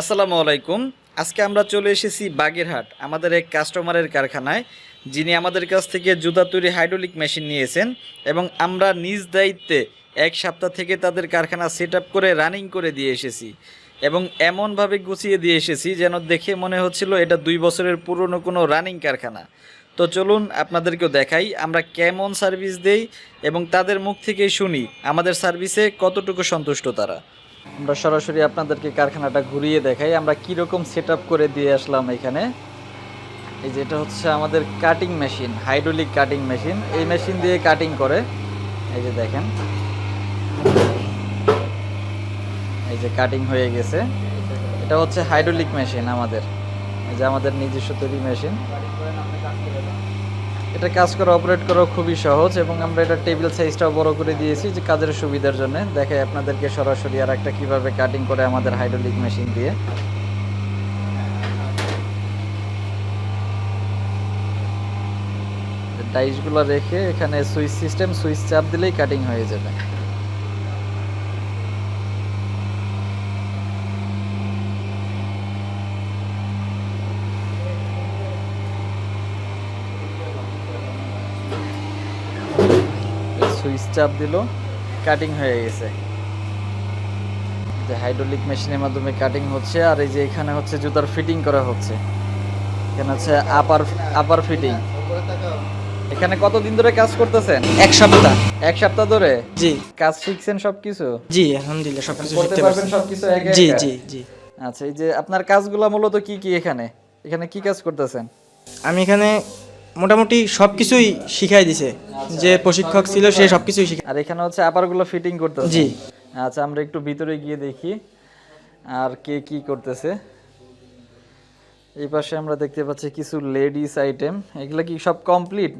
আসসালামু আলাইকুম। আজকে আমরা চলে এসেছি বাগেরহাট, আমাদের এক কাস্টমারের কারখানায়, যিনি আমাদের কাছ থেকে জুতা তৈরি হাইড্রোলিক মেশিন নিয়েছেন এবং আমরা নিজ দায়িত্বে এক সপ্তাহ থেকে তাদের কারখানা সেট করে রানিং করে দিয়ে এসেছি এবং এমনভাবে গুছিয়ে দিয়ে এসেছি যেন দেখে মনে হচ্ছিল এটা দুই বছরের পুরনো কোনো রানিং কারখানা। তো চলুন আপনাদেরকেও দেখাই, আমরা কেমন সার্ভিস দেই এবং তাদের মুখ থেকে শুনি, আমাদের সার্ভিসে কতটুকু সন্তুষ্ট তারা। আমরা সরাসরি আপনাদেরকে কারখানাটা ঘুরিয়ে দেখাই। আমরা কীরকম সেট করে দিয়ে আসলাম এখানে? এই যে এটা হচ্ছে আমাদের cutting machine hydraulic cutting machine এই মেশিন দিয়ে কাটিং করে, এই যে দেখেন। এই যে কাটিং হয়ে গেছে। এটা হচ্ছে হাইড্রোলিক মেশিন আমাদের। এই যে আমাদের নিজস্ব তৈরি মেশিন এটা কাজ করা অপারেট করা খুবই সহজ এবং আমরা এটা টেবিল সাইজটাও বড় করে দিয়েছি যে কাজের সুবিধার জন্য। দেখাই আপনাদেরকে সরাসরি আর একটা কীভাবে কাটিং করে আমাদের হাইড্রোলিক মেশিন দিয়ে। ডাইসগুলো রেখে এখানে সুইচ সিস্টেম সুইচ চাপ দিলেই কাটিং হয়ে যাবে। সুইচ চাপ দিল কাটিং হয়ে গেছে। যে হাইড্রোলিক মেশিনের মাধ্যমে কাটিং হচ্ছে আর এই যে এখানে হচ্ছে জুতার ফিটিং করা হচ্ছে। এখানে হচ্ছে আপার আপার ফিটিং এখানে কতদিন ধরে কাজ করতেছেন? এক সপ্তাহ। এক সপ্তাহ ধরে? জি। কাজ শিখছেন সবকিছু? জি আলহামদুলিল্লাহ সবকিছু করতে শিখতে পারবেন সবকিছু একা জি জি জি। আচ্ছা এই যে আপনার কাজগুলো মূলত কি কি এখানে? এখানে কি কাজ করতেছেন? আমি এখানে মোটামুটি সব কিছুই শিখাই দিছে। যে প্রশিক্ষক ছিল সে সব কিছুই শিখাই আর এখানে হচ্ছে আপারগুলো ফিটিং করতে জি। আচ্ছা আমরা একটু ভিতরে গিয়ে দেখি আর কে কি করতেছে। এই পাশে আমরা দেখতে পাচ্ছি কিছু লেডিস আইটেম এগুলো কি সব কমপ্লিট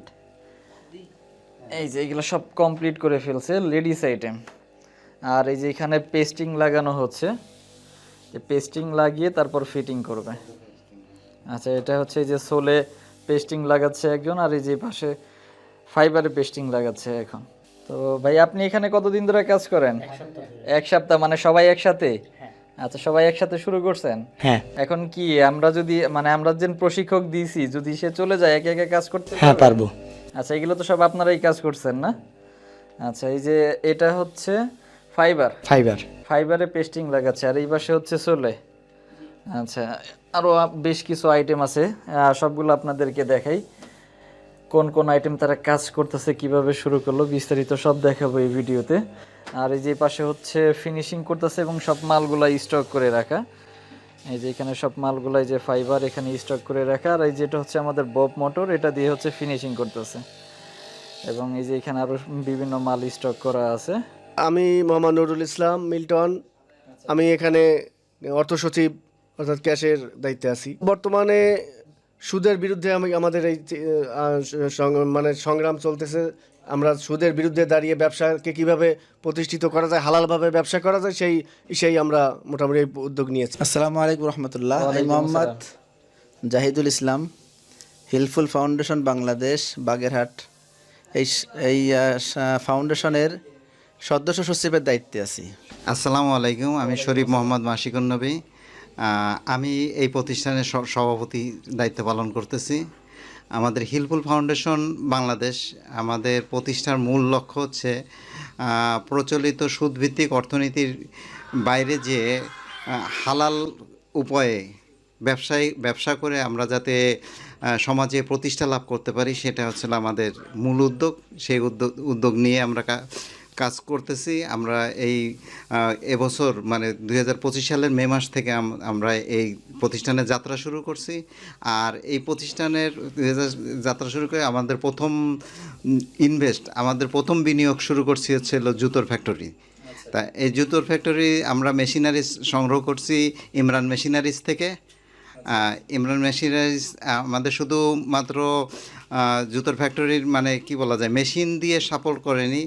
এই যে এগুলো সব কমপ্লিট করে ফেলছে লেডিস আইটেম আর এই যে এখানে পেস্টিং লাগানো হচ্ছে। পেস্টিং লাগিয়ে তারপর ফিটিং করবে। আচ্ছা এটা হচ্ছে এই যে সোলে পেস্টিং লাগাচ্ছে একজন আর এই যে পাশে ফাইবারে পেস্টিং লাগাচ্ছে এখন। তো ভাই আপনি এখানে কতদিন ধরে কাজ করেন? এক সপ্তাহ মানে সবাই একসাথে? আচ্ছা সবাই একসাথে শুরু করছেন? হ্যাঁ। এখন কি আমরা যদি মানে আমরা যে প্রশিক্ষক দিয়েছি যদি সে চলে যায় একে একে কাজ করতে হ্যাঁ পারব? আচ্ছা এগুলো তো সব আপনারাই কাজ করছেন না? আচ্ছা এই যে এটা হচ্ছে ফাইবার ফাইবার ফাইবারে পেস্টিং লাগাচ্ছে আর এই পাশে হচ্ছে সোলে আচ্ছা আরও বেশ কিছু আইটেম আছে। সবগুলো আপনাদেরকে দেখাই। কোন কোন আইটেম তারা কাজ করতেছে, কীভাবে শুরু করল, বিস্তারিত সব দেখাবো এই ভিডিওতে। আর এই যে পাশে হচ্ছে ফিনিশিং করতেছে এবং সব মালগুলা স্টক করে রাখা। এই যে এখানে সব মালগুলাই যে ফাইবার এখানে স্টক করে রাখা। আর এই যেটা হচ্ছে আমাদের বব মোটর এটা দিয়ে হচ্ছে ফিনিশিং করতেছে। এবং এই যে এখানে আরও বিভিন্ন মাল স্টক করা আছে। আমি মোহাম্মদ নুরুল ইসলাম, মিল্টন। আমি এখানে অর্থ সচিব অর্থাৎ ক্যাশের দায়িত্বে আছি। বর্তমানে সুদের বিরুদ্ধে আমি আমাদের এই সং- মানে সংগ্রাম চলতেছে। আমরা সুদের বিরুদ্ধে দাঁড়িয়ে ব্যবসাকে কীভাবে প্রতিষ্ঠিত করা যায় হালালভাবে ব্যবসা করা যায় সেই সেই আমরা মোটামুটি এই উদ্যোগ নিয়েছি। আসসালামু আলাইকুম রহমতুল্লাহ। মোহাম্মদ জাহিদুল ইসলাম হিলফুল ফাউন্ডেশন বাংলাদেশ বাগেরহাট। এই এই ফাউন্ডেশনের সদস্য সচিবের দায়িত্বে আছি। আসসালামু আলাইকুম আমি শরীফ মোহাম্মদ মাসিকুন নবী। আমি এই প্রতিষ্ঠানের সভাপতি দায়িত্ব পালন করতেছি। আমাদের হিলফুল ফাউন্ডেশন বাংলাদেশ, আমাদের প্রতিষ্ঠার মূল লক্ষ্য হচ্ছে প্রচলিত সুদভিত্তিক অর্থনীতির বাইরে যে হালাল উপায়ে ব্যবসায়ী, ব্যবসা করে আমরা যাতে সমাজে প্রতিষ্ঠা লাভ করতে পারি, সেটা হচ্ছে আমাদের মূল উদ্যোগ। সেই উদ্যোগ উদ্যোগ নিয়ে আমরা কাজ করতেছি। আমরা এই এবছর মানে দু হাজার পঁচিশ সালের মে মাস থেকে আমরা এই প্রতিষ্ঠানের যাত্রা শুরু করছি। আর এই প্রতিষ্ঠানের 2000 যাত্রা শুরু করে আমাদের প্রথম ইনভেস্ট আমাদের প্রথম বিনিয়োগ শুরু করছি হচ্ছে জুতোর ফ্যাক্টরি। তা এই জুতোর ফ্যাক্টরি আমরা মেশিনারিজ সংগ্রহ করছি ইমরান মেশিনারিজ থেকে। ইমরান মেশিনারিজ আমাদের শুধু মাত্র জুতোর ফ্যাক্টরির মানে কি বলা যায় মেশিন দিয়ে সাপোর্ট করেনি।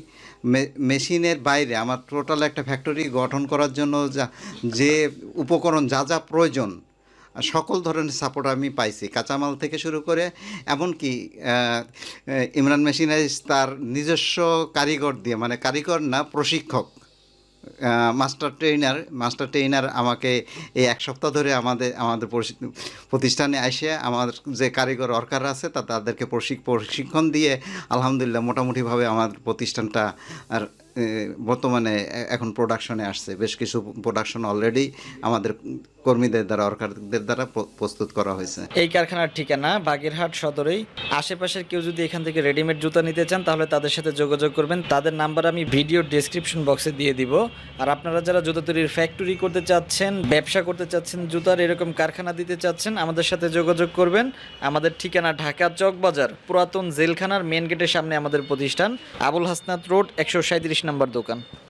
মেশিনের বাইরে আমার টোটাল একটা ফ্যাক্টরি গঠন করার জন্য যা, যে উপকরণ যা যা প্রয়োজন, সকল ধরনের সাপোর্ট আমি পাইছি। কাঁচামাল থেকে শুরু করে, এমনকি ইমরান মেশিনারিজ তার নিজস্ব কারিগর দিয়ে মানে কারিগর না, প্রশিক্ষক। মাস্টার ট্রেনার মাস্টার ট্রেনার আমাকে এই এক সপ্তাহ ধরে আমাদের আমাদের প্রতিষ্ঠানে এসে আমার যে কারিগর ওয়ার্কার আছে, তা তাদেরকে প্রশিক- প্রশিক্ষণ দিয়ে আলহামদুলিল্লাহ মোটামুটিভাবে আমার প্রতিষ্ঠানটা আর বর্তমানে এখন প্রোডাকশনে আসছে। বেশ কিছু প্রোডাকশন অলরেডি আমাদের কর্মীদের দ্বারা, ওয়ার্কারদের দ্বারা প্রস্তুত করা হয়েছে। এই কারখানার ঠিকানা বাগেরহাট সদরেই। আশেপাশের কেউ যদি এখান থেকে রেডিমেড জুতা নিতে চান, তাহলে তাদের সাথে যোগাযোগ করবেন। তাদের নাম্বার আমি ভিডিও ডেসক্রিপশন বক্সে দিয়ে দিব। আর আপনারা যারা জুতা তৈরির ফ্যাক্টরি করতে চাচ্ছেন, ব্যবসা করতে চাচ্ছেন, জুতার এরকম কারখানা দিতে চাচ্ছেন, আমাদের সাথে যোগাযোগ করবেন। আমাদের ঠিকানা ঢাকা চকবাজার পুরাতন জেলখানার মেন গেটের সামনে আমাদের প্রতিষ্ঠান, আবুল হাসনাত রোড, একশো সাঁত্রিশ নম্বর দোকান।